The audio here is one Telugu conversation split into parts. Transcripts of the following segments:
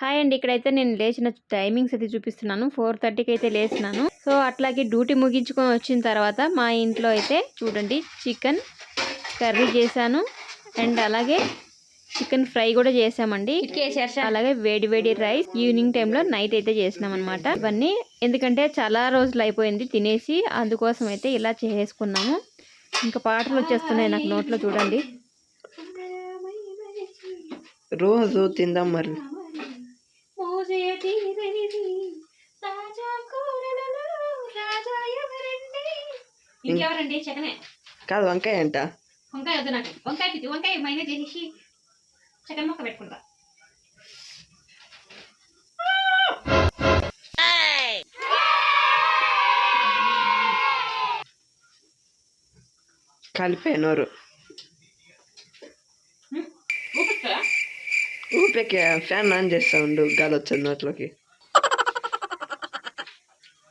హాయ్ అండి. ఇక్కడైతే నేను లేచిన టైమింగ్స్ అయితే చూపిస్తున్నాను. ఫోర్ థర్టీకి అయితే లేచినాను సో అట్లాగే డ్యూటీ ముగించుకొని వచ్చిన తర్వాత మా ఇంట్లో అయితే చూడండి చికెన్ కర్రీ చేశాను. అండ్ అలాగే చికెన్ ఫ్రై కూడా చేసామండి అలాగే వేడి వేడి రైస్ ఈవినింగ్ టైంలో నైట్ అయితే చేసినాం అనమాట ఇవన్నీ ఎందుకంటే చాలా రోజులు అయిపోయింది తినేసి అందుకోసం అయితే ఇలా చేసుకున్నాము. ఇంకా పాటలు వచ్చేస్తున్నాయి నాకు నోట్లో చూడండి. రోజు తిందాం మరి. ఇంకెవరండి? చికెనే కాదు వంకాయ అంట. వంకాయ వద్దు నాకు. వంకాయ పిచ్చి వంకాయ మైనా చేసి చికెన్ మొక్క పెట్టుకుంటా. కలిపే నోరు. ఊపికే ఫ్యాన్ ఆన్ చేస్తా ఉండు గాలి వచ్చింది నోట్లోకి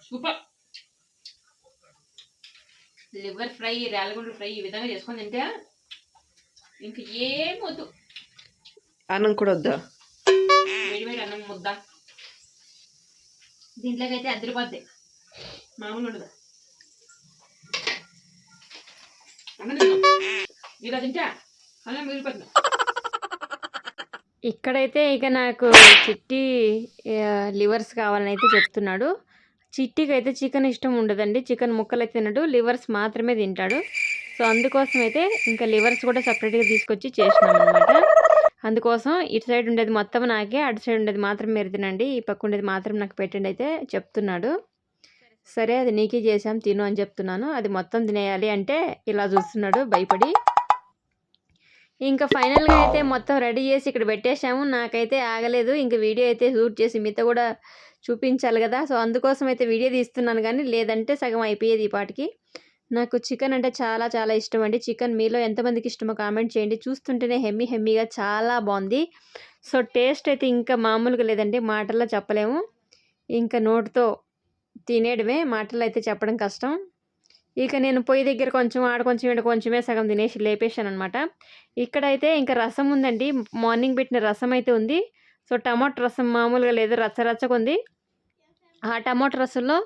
సూపర్ లివర్ ఫ్రై రేలగుండ్లు ఫ్రై ఈ విధంగా చేసుకొని తింటే ఇంక ఏం వద్దు. అన్నం కూడా వద్దా? వేడి వేడి అన్నం ముద్ద. దీంట్లోకి అయితే అద్దరిపోద్ది. మామూలు ఉండదు. అన్నం. ఇలా తింటే అన్నం మిగిలిపోతుంది. ఇక్కడైతే ఇక నాకు చిట్టి లివర్స్ కావాలని అయితే చెప్తున్నాడు. చిట్టికి అయితే చికెన్ ఇష్టం ఉండదండి. చికెన్ ముక్కలు అయితే తినడు. లివర్స్ మాత్రమే తింటాడు. సో అందుకోసం అయితే ఇంకా లివర్స్ కూడా సపరేట్గా తీసుకొచ్చి చేసినాం అనమాట అందుకోసం ఇటు సైడ్ ఉండేది మొత్తం నాకే అటు సైడ్ ఉండేది మాత్రం మీరు తినండి. ఈ పక్క ఉండేది మాత్రం నాకు పెట్టండి అయితే చెప్తున్నాడు. సరే అది నీకే చేసాం తిను అని చెప్తున్నాను. అది మొత్తం తినేయాలి అంటే ఇలా చూస్తున్నాడు భయపడి. ఇంకా ఫైనల్గా అయితే మొత్తం రెడీ చేసి ఇక్కడ పెట్టేశాము. నాకైతే ఆగలేదు. ఇంకా వీడియో అయితే షూట్ చేసి మీతో కూడా చూపించాలి కదా. సో అందుకోసం అయితే వీడియో తీస్తున్నాను కానీ లేదంటే సగం అయిపోయేది ఈ పాటికి. నాకు చికెన్ అంటే చాలా చాలా ఇష్టం అండి. చికెన్ మీలో ఎంతమందికి ఇష్టమో కామెంట్ చేయండి. చూస్తుంటేనే హెమ్మీ హెమ్మీగా చాలా బాగుంది. సో టేస్ట్ అయితే ఇంకా మామూలుగా లేదండి. మాటల్లో చెప్పలేము. ఇంకా నోటితో తినేయడమే. మాటల్లో అయితే చెప్పడం కష్టం. ఇక నేను పొయ్యి దగ్గర కొంచెం ఆడ కొంచెం ఈడ కొంచెమే సగం తినేసి లేపేశాను అనమాట ఇక్కడైతే ఇంకా రసం ఉందండి. మార్నింగ్ పెట్టిన రసం అయితే ఉంది. సో టమాటో రసం మామూలుగా లేదు రచ్చరచ్చగా ఉంది. ఆ టమాటో రసంలో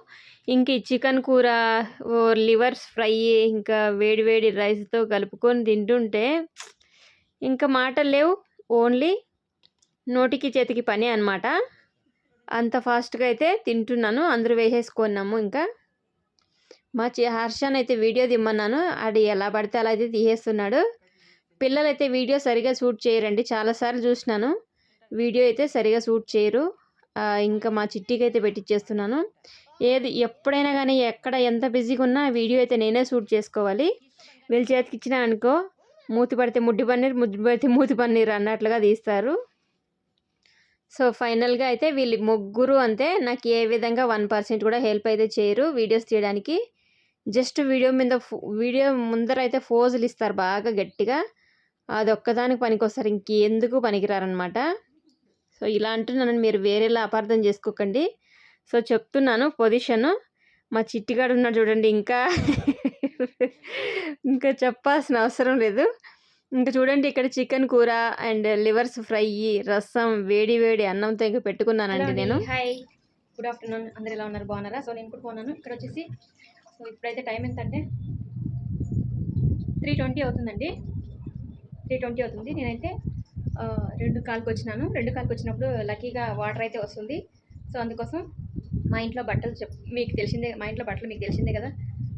ఇంక ఈ చికెన్ కూర ఓ లివర్స్ ఫ్రై ఇంకా వేడి వేడి రైస్తో కలుపుకొని తింటుంటే ఇంకా మాటలు లేవు. ఓన్లీ నోటికి చేతికి పని అనమాట అంత ఫాస్ట్గా అయితే తింటున్నాను. అందరూ వేసేసుకున్నాము ఇంకా. మా చి హర్షన్ అయితే వీడియో దిమ్మన్నాను. అది ఎలా పడితే అలా అయితే తీసేస్తున్నాడు. పిల్లలైతే వీడియో సరిగా షూట్ చేయరండి. చాలాసార్లు చూసినాను. వీడియో అయితే సరిగా షూట్ చేయరు. ఇంకా మా చిట్టికి అయితే పెట్టించేస్తున్నాను ఏది ఎప్పుడైనా కానీ ఎక్కడ ఎంత బిజీగా ఉన్నా వీడియో అయితే నేనే షూట్ చేసుకోవాలి. వీళ్ళ చేతికి ఇచ్చిన అనుకో మూతి పడితే ముడ్డి పన్నీర్ ముద్దు పడితే మూతి పన్నీర్ అన్నట్లుగా తీస్తారు. సో ఫైనల్గా అయితే వీళ్ళు ముగ్గురు అంతే. నాకు ఏ విధంగా వన్ పర్సెంట్ కూడా హెల్ప్ అయితే చేయరు వీడియోస్ తీయడానికి. జస్ట్ వీడియో మీద వీడియో ముందర అయితే ఫోజులు ఇస్తారు బాగా గట్టిగా. అది ఒక్కదానికి పనికొస్తారు ఇంకెందుకు పనికిరారనమాట సో ఇలా అంటున్నాను మీరు వేరేలా అపార్థం చేసుకోకండి. సో చెప్తున్నాను పొజిషన్. మా చిట్టిగాడు ఉన్నాడు చూడండి ఇంకా ఇంకా చెప్పాల్సిన అవసరం లేదు. ఇంకా చూడండి ఇక్కడ చికెన్ కూర అండ్ లివర్స్ ఫ్రై రసం వేడి వేడి అన్నంతో ఇంకా పెట్టుకున్నానండి నేను. హాయ్. Good afternoon. అందరు ఎలా ఉన్నారు? బాగున్నారా? సో నేను కూడా బాగున్నాను. ఇక్కడ వచ్చేసి సో ఇప్పుడైతే టైం ఎంత అంటే త్రీ ట్వంటీ అవుతుందండి. త్రీ ట్వంటీ అవుతుంది. నేనైతే రెండు కాల్కి వచ్చినాను. రెండు కాల్కి వచ్చినప్పుడు లక్కీగా వాటర్ అయితే వస్తుంది. సో అందుకోసం మా ఇంట్లో బట్టలు చెప్ మీకు తెలిసిందే మా ఇంట్లో బట్టలు మీకు తెలిసిందే కదా?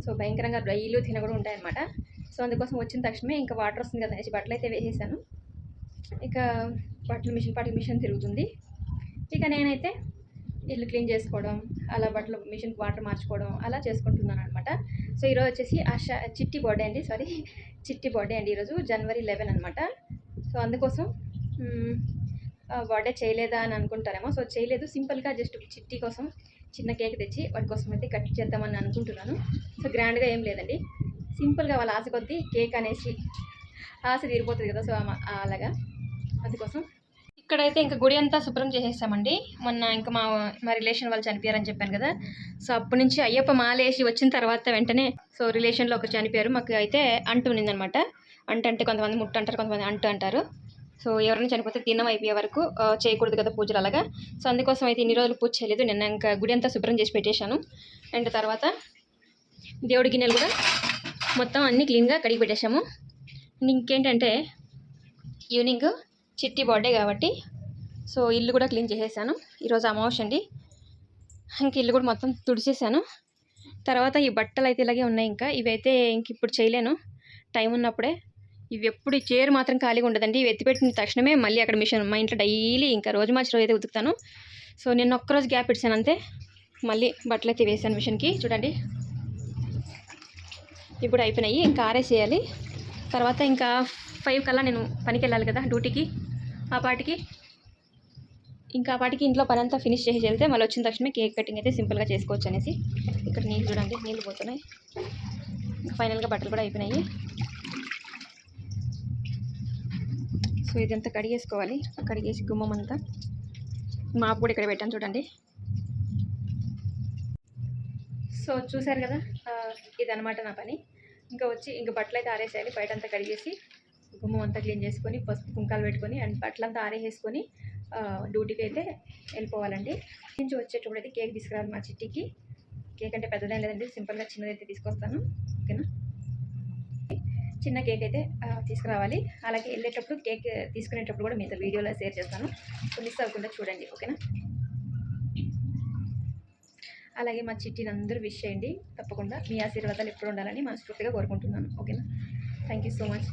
సో భయంకరంగా రైలు తిన కూడా ఉంటాయన్నమాట. సో అందుకోసం వచ్చిన తక్షణమే ఇంకా వాటర్ వస్తుంది కదా అనేసి బట్టలు అయితే వేసేసాను. ఇక బట్టలు మిషన్ పాటికి మిషన్ తిరుగుతుంది. ఇక నేనైతే ఇల్లు క్లీన్ చేసుకోవడం అలా బట్టలు మిషన్ వాటర్ మార్చుకోవడం అలా చేసుకుంటున్నాను అనమాట సో ఈరోజు వచ్చేసి ఆశ చిట్టి బర్త్డే అండి సారీ. చిట్టి బర్త్డే అండి ఈరోజు జనవరి లెవెన్ అనమాట. సో అందుకోసం బర్త్డే చేయలేదా అని అనుకుంటారేమో. సో చేయలేదు. సింపుల్గా జస్ట్ చిట్టి కోసం చిన్న కేక్ తెచ్చి వాటి కోసం అయితే కట్ చేద్దామని అనుకుంటున్నాను. సో గ్రాండ్గా ఏం లేదండి. సింపుల్గా వాళ్ళ ఆశ కొద్దీ కేక్ అనేసి ఆశ తీరిపోతుంది కదా సో అలాగా. అందుకోసం ఇక్కడైతే ఇంకా గుడి అంతా శుభ్రం చేసేసామండి. మొన్న ఇంకా మా మా రిలేషన్ వాళ్ళు చనిపోయారని చెప్పాను కదా. సో అప్పటి నుంచి అయ్యప్ప మాలేసి వచ్చిన తర్వాత వెంటనే సో రిలేషన్లో ఒకరు చనిపోయారు. మాకు అయితే అంటు ఉన్నిందనమాట. అంటు అంటే కొంతమంది ముట్టు అంటారు కొంతమంది అంటు అంటారు. సో ఎవరైనా చనిపోతే తినం అయిపోయే వరకు చేయకూడదు కదా పూజలు అలాగా. సో అందుకోసం అయితే ఇన్ని రోజులు పూజ చేయలేదు. నిన్న ఇంకా గుడి అంతా శుభ్రం చేసి పెట్టేశాను. అండ్ తర్వాత దేవుడి గిన్నెలు కూడా మొత్తం అన్నీ క్లీన్గా కడిగి పెట్టేశాము. ఇంకేంటంటే ఈవినింగ్ చిట్టి బర్త్డే కాబట్టి. సో ఇల్లు కూడా క్లీన్ చేసేసాను. ఈరోజు అమావాస్య అండి. ఇంక ఇల్లు కూడా మొత్తం తుడిచేసాను తర్వాత ఈ బట్టలు అయితే ఇలాగే ఉన్నాయి ఇంకా. ఇవైతే ఇంక ఇప్పుడు చేయలేను. టైం ఉన్నప్పుడే. ఇవి ఎప్పుడు ఈ చైర్ మాత్రం ఖాళీగా ఉండదండి. ఇవి ఎత్తిపెట్టిన తక్షణమే మళ్ళీ అక్కడ మిషన్ మా ఇంట్లో డైలీ ఇంకా రోజు మార్చి రోజు అయితే ఉతుకుతాను. సో నేను ఒక్కరోజు గ్యాప్ ఇచ్చాను అంతే. మళ్ళీ బట్టలు అయితే వేసాను మిషన్కి. చూడండి. ఇప్పుడు అయిపోయినాయి. ఇంకా ఆరేసేయాలి. తర్వాత ఇంకా ఫైవ్ కల్లా నేను పనికి వెళ్ళాలి కదా డ్యూటీకి. ఆ పాటికి ఇంకా ఆ పాటికి ఇంట్లో పని అంతా ఫినిష్ చేసి వెళ్తే మళ్ళీ వచ్చిన తక్షణమే కేక్ కటింగ్ అయితే సింపుల్గా చేసుకోవచ్చు అనేసి ఇక్కడ నీళ్ళు చూడండి నీళ్ళు పోతున్నాయి. ఇంకా ఫైనల్గా బట్టలు కూడా అయిపోయినాయి. సో ఇదంతా కడిగేసుకోవాలి. కడిగేసి గుమ్మం అంతా మాపు కూడా ఇక్కడ పెట్టాను చూడండి. సో చూసారు కదా ఆ, ఇదన్నమాట నా పని. ఇంకా వచ్చి ఇంకా బట్టలు అయితే ఆరేసేయాలి బయట అంతా కడిగేసి గుమ్మం అంతా క్లీన్ చేసుకొని పసుపు కుంకాలు పెట్టుకొని అండ్ బట్టలంతా ఆరేసేసుకొని డ్యూటీకి అయితే వెళ్ళిపోవాలండి. నుంచి వచ్చేటప్పుడు అయితే కేక్ తీసుకురావాలి మా చిట్టికి. కేక్ అంటే పెద్దదేం లేదండి సింపుల్గా చిన్నది అయితే తీసుకొస్తాను ఓకేనా? చిన్న కేక్ అయితే తీసుకురావాలి. అలాగే వెళ్ళేటప్పుడు కేక్ తీసుకునేటప్పుడు కూడా మీతో వీడియోలో షేర్ చేస్తాను. సో మిస్ అవ్వకుండా చూడండి ఓకేనా? అలాగే మా చిట్టిని అందరూ విష్ చేయండి తప్పకుండా. మీ ఆశీర్వాదాలు ఎప్పుడు ఉండాలని మనస్ఫూర్తిగా కోరుకుంటున్నాను ఓకేనా? Thank you so much.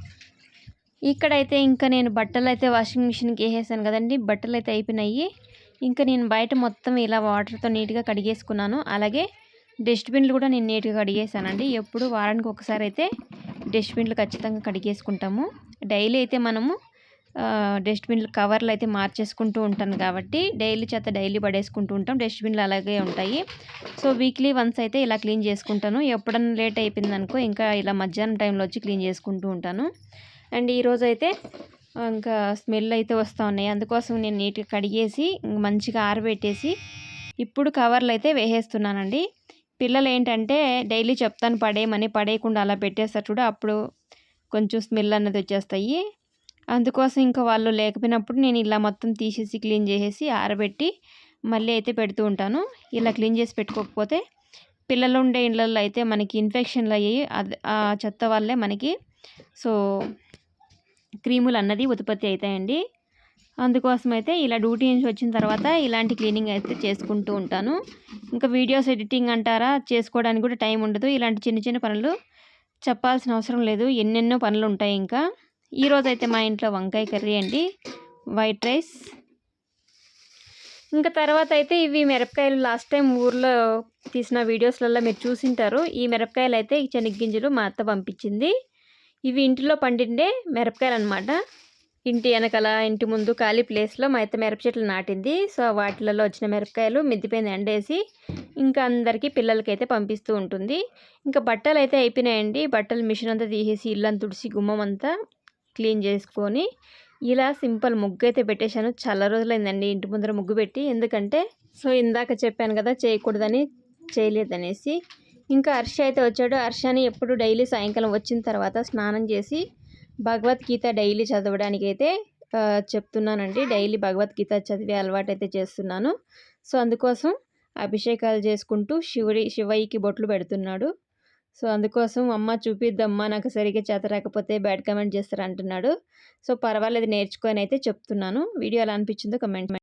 ఇక్కడైతే ఇంకా నేను బట్టలు అయితే వాషింగ్ మిషన్కి వేసేసాను కదండి. బట్టలు అయితే అయిపోయినాయి. ఇంకా నేను బయట మొత్తం ఇలా వాటర్తో నీట్గా కడిగేసుకున్నాను. అలాగే డస్ట్బిన్లు కూడా నేను నీట్గా కడిగేసానండి. ఎప్పుడు వారానికి ఒకసారి అయితే డస్ట్బిన్లు ఖచ్చితంగా కడిగేసుకుంటాము. డైలీ అయితే మనము డస్ట్బిన్లు కవర్లు అయితే మార్చేసుకుంటూ ఉంటాను కాబట్టి డైలీ చెత్త డైలీ పడేసుకుంటూ ఉంటాం. డస్ట్బిన్లు అలాగే ఉంటాయి. సో వీక్లీ వన్స్ అయితే ఇలా క్లీన్ చేసుకుంటాను. ఎప్పుడన్నా లేట్ అయిపోయింది అనుకో ఇంకా ఇలా మధ్యాహ్నం టైంలో వచ్చి క్లీన్ చేసుకుంటూ ఉంటాను. అండ్ ఈరోజు అయితే ఇంకా స్మెల్ అయితే వస్తూ ఉన్నాయి అందుకోసం నేను నీట్గా కడిగేసి మంచిగా ఆరబెట్టేసి ఇప్పుడు కవర్లు అయితే వేసేస్తున్నానండి. పిల్లలు ఏంటంటే డైలీ చెప్తాను పడేయమని పడేయకుండా అలా పెట్టేస్తారు చూడు అప్పుడు కొంచెం స్మెల్ అన్నది వచ్చేస్తాయి. అందుకోసం ఇంకా వాళ్ళు లేకపోయినప్పుడు నేను ఇలా మొత్తం తీసేసి క్లీన్ చేసేసి ఆరబెట్టి మళ్ళీ అయితే పెడుతూ ఉంటాను. ఇలా క్లీన్ చేసి పెట్టుకోకపోతే పిల్లలు ఉండే ఇళ్ళల్లో అయితే మనకి ఇన్ఫెక్షన్లు అయ్యి అది ఆ చెత్త వల్లే మనకి సో క్రీములు అన్నది ఉత్పత్తి అవుతాయండి అందుకోసం అయితే ఇలా డ్యూటీ నుంచి వచ్చిన తర్వాత ఇలాంటి క్లీనింగ్ అయితే చేసుకుంటూ ఉంటాను. ఇంకా వీడియోస్ ఎడిటింగ్ అంటారా? చేసుకోవడానికి కూడా టైం ఉండదు. ఇలాంటి చిన్న చిన్న పనులు చెప్పాల్సిన అవసరం లేదు. ఎన్నెన్నో పనులు ఉంటాయి ఇంకా. ఈరోజు అయితే మా ఇంట్లో వంకాయ కర్రీ అండి. White rice. ఇంకా తర్వాత అయితే ఇవి మిరపకాయలు. లాస్ట్ టైం ఊర్లో తీసిన వీడియోస్లలో మీరు చూసింటారు. ఈ మిరపకాయలు అయితే ఈ చెనిగ్గింజలు మా అత్త పంపించింది. ఇవి ఇంటిలో పండిండే మిరపకాయలు అనమాట ఇంటి వెనకాల ఇంటి ముందు ఖాళీ ప్లేస్లో మా అయితే మిరప చెట్లు నాటింది. సో వాటిలలో వచ్చిన మిరపకాయలు మిద్దిపోయిన ఎండేసి ఇంకా అందరికీ పిల్లలకైతే పంపిస్తూ ఉంటుంది. ఇంకా బట్టలు అయితే అయిపోయినాయండి. బట్టలు మిషన్ అంతా తీసేసి ఇల్లంతా తుడిసి గుమ్మం అంతా క్లీన్ చేసుకొని ఇలా సింపుల్ ముగ్గు అయితే పెట్టేశాను. చాలా రోజులైందండి ఇంటి ముందర ముగ్గు పెట్టి. ఎందుకంటే సో ఇందాక చెప్పాను కదా చేయకూడదని చేయలేదనేసి ఇంకా హర్ష అయితే వచ్చాడు. హర్షని ఎప్పుడు డైలీ సాయంకాలం వచ్చిన తర్వాత స్నానం చేసి భగవద్గీత డైలీ చదవడానికి అయితే చెప్తున్నానండి. డైలీ భగవద్గీత చదివే అలవాటు అయితే చేస్తున్నాను. సో అందుకోసం అభిషేకాలు చేసుకుంటూ శివుడి శివయ్యకి బొట్లు పెడుతున్నాడు. సో అందుకోసం అమ్మ చూపిద్దమ్మా నాకు సరిగ్గా చేత రాకపోతే బ్యాడ్ కమెంట్ చేస్తారు అంటున్నాడు సో పర్వాలేదు నేర్చుకొని అయితే చెప్తున్నాను. వీడియో ఎలా అనిపించిందో కమెంట్